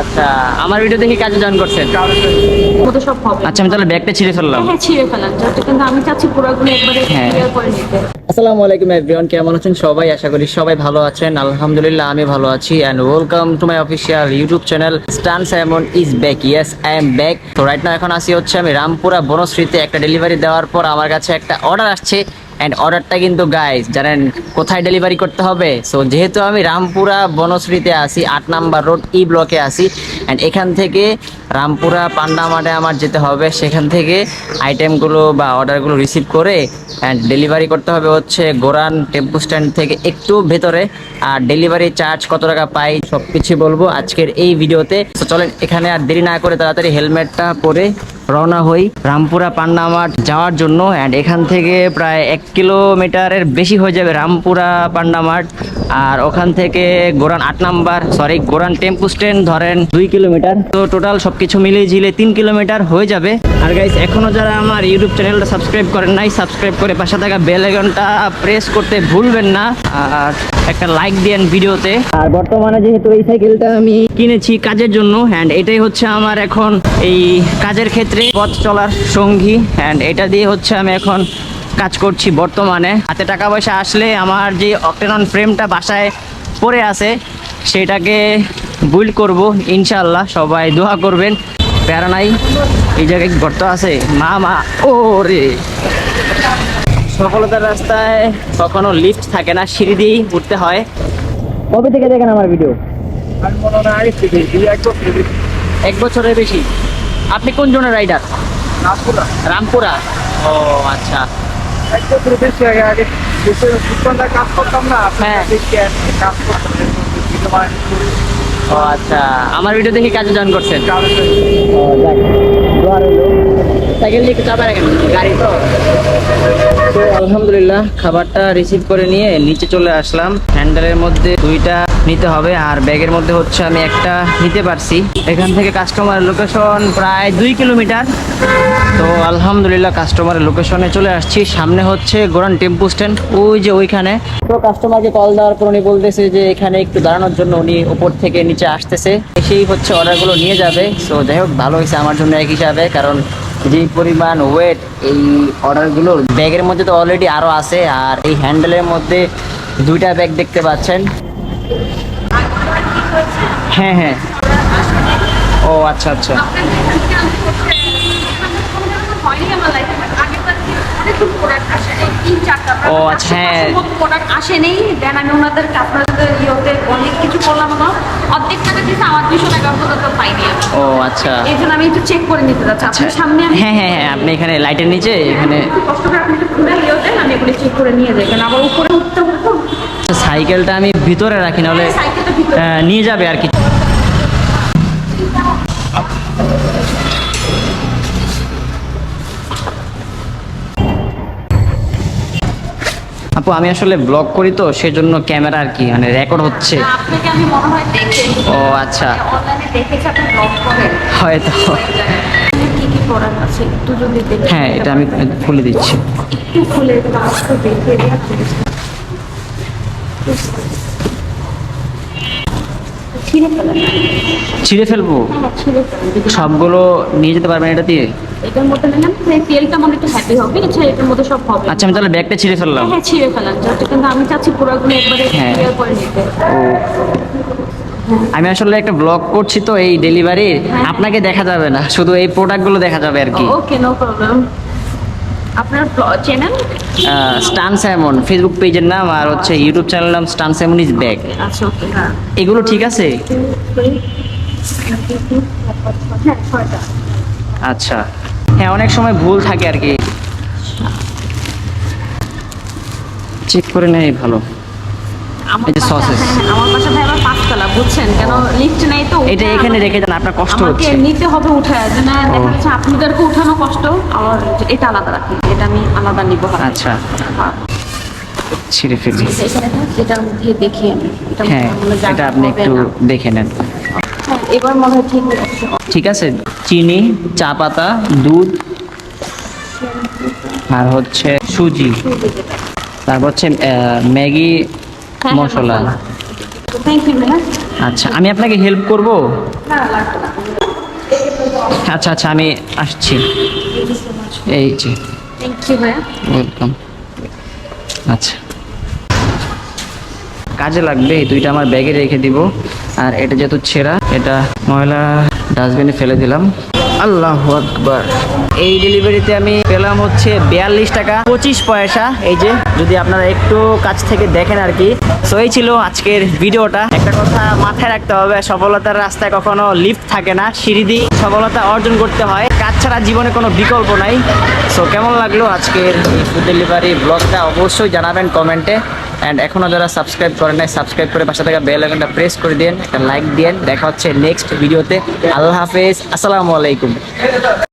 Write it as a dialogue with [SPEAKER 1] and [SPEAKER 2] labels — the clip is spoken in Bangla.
[SPEAKER 1] আচ্ছা আমার ভিডিও দেখে কাজে জয়েন করছেন?
[SPEAKER 2] মতো সব হবে।
[SPEAKER 1] আচ্ছা আমি তাহলে ব্যাগটা ছিঁড়ে ফেললাম।
[SPEAKER 2] হ্যাঁ ছিঁড়ে ফেলান কিন্তু আমি চাচ্ছি পুরোগুলো একবারে
[SPEAKER 1] হ্যাঁ।
[SPEAKER 2] ক্লিয়ার করে নিতে।
[SPEAKER 1] আসসালামু আলাইকুম এভরিওয়ান কেমন আছেন সবাই? আশা করি সবাই ভালো আছেন। আলহামদুলিল্লাহ আমি ভালো আছি। And welcome to my official YouTube channel Stan Samon is back yes I am back তো রাইট না এখন আসি হচ্ছে আমি রামপুরা বনশ্রীতে একটা ডেলিভারি দেওয়ার পর আমার কাছে একটা অর্ডার আসছে। অ্যান্ড অর্ডারটা কিন্তু গাইস জানেন কোথায় ডেলিভারি করতে হবে? সো যেহেতু আমি রামপুরা বনশ্রীতে আসি আট নাম্বার রোড ই ব্লকে আসি অ্যান্ড এখান থেকে রামপুরা, পান্ডা মাঠে আমার যেতে হবে, সেখান থেকে আইটেমগুলো বা অর্ডারগুলো রিসিভ করে অ্যান্ড ডেলিভারি করতে হবে হচ্ছে গোরান টেম্পু স্ট্যান্ড থেকে একটু ভেতরে, আর ডেলিভারি চার্জ কত টাকা পাই সব কিছু বলব আজকের এই ভিডিওতে তো। চলেন এখানে আর দেরি না করে তাড়াতাড়ি হেলমেটটা পরে রওনা হই রামপুরা পান্না মাঠ যাওয়ার জন্য অ্যান্ড এখান থেকে প্রায় এক কিলোমিটারের বেশি হয়ে যাবে রামপুরা পান্ডা মাঠ আর ওখান থেকে গোরান আট number sorry Goran tempo stand ধরেন দুই কিলোমিটার। তো টোটাল সব কিছু মিলিয়ে ঝিলে তিন কিলোমিটার হয়ে যাবে। আর গাইস এখনও যারা আমার ইউটিউব চ্যানেলটা সাবস্ক্রাইব করেন নাই সাবস্ক্রাইব করে পাশে থাকা বেল আইকনটা প্রেস করতে ভুলবেন না। আর একটা লাইক দেন ভিডিওতে আর বর্তমানে যেহেতু এই সাইকেলটা আমি কিনেছি কাজের জন্য অ্যান্ড এটাই হচ্ছে আমার এখন এই কাজের ক্ষেত্রে পথ চলার সঙ্গী অ্যান্ড এটা দিয়ে হচ্ছে আমি এখন কাজ করছি বর্তমানে। হাতে টাকা পয়সা আসলে আমার যে অক্টেনন ফ্রেমটা বাসায় পড়ে আছে, সেটাকে বিল্ড করব ইনশাল্লাহ সবাই দোয়া করবেন। প্যারা নাই, এই জায়গায় গর্ত আছে? মা মা ও রে সফলতার রাস্তায় কখনো লিফট থাকে না সিঁড়ি দিয়েই উঠতে হয়। কবে থেকে দেখেন আমার ভিডিও
[SPEAKER 3] হয় এক
[SPEAKER 1] বছরের বেশি। আপনি কোন জনের রাইডার
[SPEAKER 3] রামপুরা।
[SPEAKER 1] রামপুরা? ও আচ্ছা।
[SPEAKER 3] এক বছর বেশি আগে আগে দেশে দুই ঘণ্টা কাজ করতাম না
[SPEAKER 1] হ্যাঁ।
[SPEAKER 3] কাজ করতাম।
[SPEAKER 1] ও আচ্ছা। আমার ভিডিও দেখে কাজে জয়েন করছেন? সাইকেল নিয়ে একটু চাপা রাখেন গাড়ি তো। তো আলহামদুলিল্লাহ, খাবারটা রিসিভ করে নিয়ে নিচে চলে আসলাম। হ্যান্ডেলের মধ্যে দুইটা নিতে হবে, আর ব্যাগের মধ্যে হচ্ছে আমি একটা নিতে পারছি। এখান থেকে কাস্টমার লোকেশন প্রায় দুই কিলোমিটার। তো আলহামদুলিল্লাহ কাস্টমারের লোকেশনে চলে আসছি। সামনে হচ্ছে গোরান টেম্পু স্ট্যান্ড ওই যে ওইখানে। তো কাস্টমারকে কল দেওয়ার পর উনি বলতেছে যে এখানে একটু দাঁড়ানোর জন্য উনি উপর থেকে নিচে আসতেছে। এসেই হচ্ছে অর্ডারগুলো নিয়ে যাবে। সো যাই হোক, ভালো হয়েছে আমার জন্য এক হিসাবে, কারণ যে পরিমাণ ওয়েট এই অর্ডারগুলোর ব্যাগের মধ্যে তো অলরেডি আরও আছে, আর এই হ্যান্ডেলের মধ্যে দুইটা ব্যাগ দেখতে পাচ্ছেন। হ্যাঁ হ্যাঁ। ও আচ্ছা আচ্ছা। ও, আচ্ছা, হ্যাঁ।
[SPEAKER 2] প্রোডাক্ট আসেনি দেন আমি ওনাদেরকে আপনাদের ইয়েতে অনেক কিছু করলাম না অর্ধেক টাকা দিয়েছে আমার দুশো টাকা পর্যন্ত পাইনি
[SPEAKER 1] ও আচ্ছা।
[SPEAKER 2] এই জন্য আমি একটু চেক করে নিতে চাচ্ছি।
[SPEAKER 1] আচ্ছা।
[SPEAKER 2] আপনার সামনে
[SPEAKER 1] হ্যাঁ হ্যাঁ হ্যাঁ আপনি এখানে লাইটের নিচে এখানে
[SPEAKER 2] কষ্ট করে আপনি একটু খুলে ইয়ে আমি এগুলো চেক করে নিয়ে যাই। কারণ আবার উপরে উঠতে
[SPEAKER 1] সাইকেলটা আমি ভিতরে রাখি নাহলে আহ, নিয়ে যাবে আর কি। আপু আমি আসলে ব্লগ করি তো সেজন্য ক্যামেরা আর কি মানে রেকর্ড হচ্ছে।
[SPEAKER 2] আপনাকে আমি মনে হয় দেখে
[SPEAKER 1] ও আচ্ছা।
[SPEAKER 2] অনলাইনে দেখেছি আপনি ব্লগ করেন?
[SPEAKER 1] হয়তো।
[SPEAKER 2] এখানে কি কি প্রোডাক্ট আছে? একটু যদি দেখে
[SPEAKER 1] হ্যাঁ এটা আমি খুলে দিচ্ছি।
[SPEAKER 2] একটু খুলে একটু দেখে ছিঁড়ে ফেলেন
[SPEAKER 1] ছিঁড়ে ফেলব?
[SPEAKER 2] হ্যাঁ, ছিঁড়ে ফেলেন
[SPEAKER 1] সবগুলো নিয়ে যেতে পারবেন এটা দিয়ে?
[SPEAKER 2] এটার মধ্যে নিলাম তেলটা মনে একটু হ্যাপি হবে। আচ্ছা এটার মধ্যে সব হবে।
[SPEAKER 1] আচ্ছা আমি তাহলে ব্যাগটা ছিঁড়ে ফেললাম।
[SPEAKER 2] হ্যাঁ হ্যাঁ ছিঁড়ে কিন্তু আমি চাচ্ছি পুরোগুলো একবারে
[SPEAKER 1] হ্যাঁ।
[SPEAKER 2] ক্লিয়ার করে নিতে।
[SPEAKER 1] ও। আমি আসলে একটা ব্লগ করছি তো এই ডেলিভারির আপনাকে দেখা যাবে না। শুধু এই প্রোডাক্টগুলো দেখা যাবে আর কি।
[SPEAKER 2] ওকে নো প্রবলেম আপনার চ্যানেল
[SPEAKER 1] স্টান স্যামন ফেসবুক পেজের নাম আর হচ্ছে ইউটিউব চ্যানেল নাম স্টান স্যামন ইজ ব্যাগ
[SPEAKER 2] আচ্ছা ওকে হ্যাঁ
[SPEAKER 1] এগুলো ঠিক আছে? আচ্ছা। হ্যাঁ অনেক সময় ভুল থাকে আর কি। চেক করে নেয় ভালো। এই যে
[SPEAKER 2] আমার বাসা ভাই আবার পাঁচতলা বুঝছেন? কেন লিফট নাই তো
[SPEAKER 1] এটা এখানে রেখে দেন আপনার কষ্ট
[SPEAKER 2] আমাকে নিতে হবে উঠে যে না দেখা যাচ্ছে আপনাদেরকে উঠানো কষ্ট। আমার এটা আলাদা রাখি এটা আমি আলাদা নিব।
[SPEAKER 1] আচ্ছা।
[SPEAKER 2] হ্যাঁ।
[SPEAKER 1] ছিঁড়ে ফেলি।
[SPEAKER 2] এটার মধ্যে দেখি আমি
[SPEAKER 1] হ্যাঁ এটা আপনি একটু দেখে নেন।
[SPEAKER 2] হ্যাঁ, এবার মনে হয় ঠিক আছে
[SPEAKER 1] ঠিক আছে চিনি চা পাতা দুধ আর হচ্ছে সুজি। তারপর হচ্ছে ম্যাগি মশলা।
[SPEAKER 2] থ্যাংক ইউ ম্যাম
[SPEAKER 1] আচ্ছা আমি আপনাকে হেল্প করব?
[SPEAKER 2] না লাগবে না।
[SPEAKER 1] আচ্ছা আচ্ছা আমি আসছি। এই যে। ওয়েলকাম আচ্ছা। কাজে লাগবে এই দুইটা আমার ব্যাগে রেখে দিব। আর এটা যেহেতু ছেঁড়া এটা ময়লা ডাস্টবিনে ফেলে দিলাম। আল্লাহ আকবার। এই ডেলিভারিতে আমি পেলাম হচ্ছে বিয়াল্লিশ টাকা, পঁচিশ পয়সা। এই যে, যদি আপনারা একটু কাছ থেকে দেখেন আর কি। সো এই ছিল আজকের ভিডিওটা। একটা কথা মাথায় রাখতে হবে, সফলতার রাস্তায় কখনো লিফট থাকে না। সিঁড়ি দিয়ে সফলতা অর্জন করতে হয়। কাজ ছাড়া জীবনে কোনো বিকল্প নাই। সো কেমন লাগল আজকের ফুড ডেলিভারি ব্লগটা অবশ্যই জানাবেন কমেন্টে। অ্যান্ড এখনও যারা সাবস্ক্রাইব করেন নাই সাবস্ক্রাইব করে পাশে থাকা বেল আইকনটা প্রেস করে দিন একটা লাইক দিন দেখা হচ্ছে নেক্সট ভিডিওতে আল্লাহ হাফেজ, আসসালামু আলাইকুম।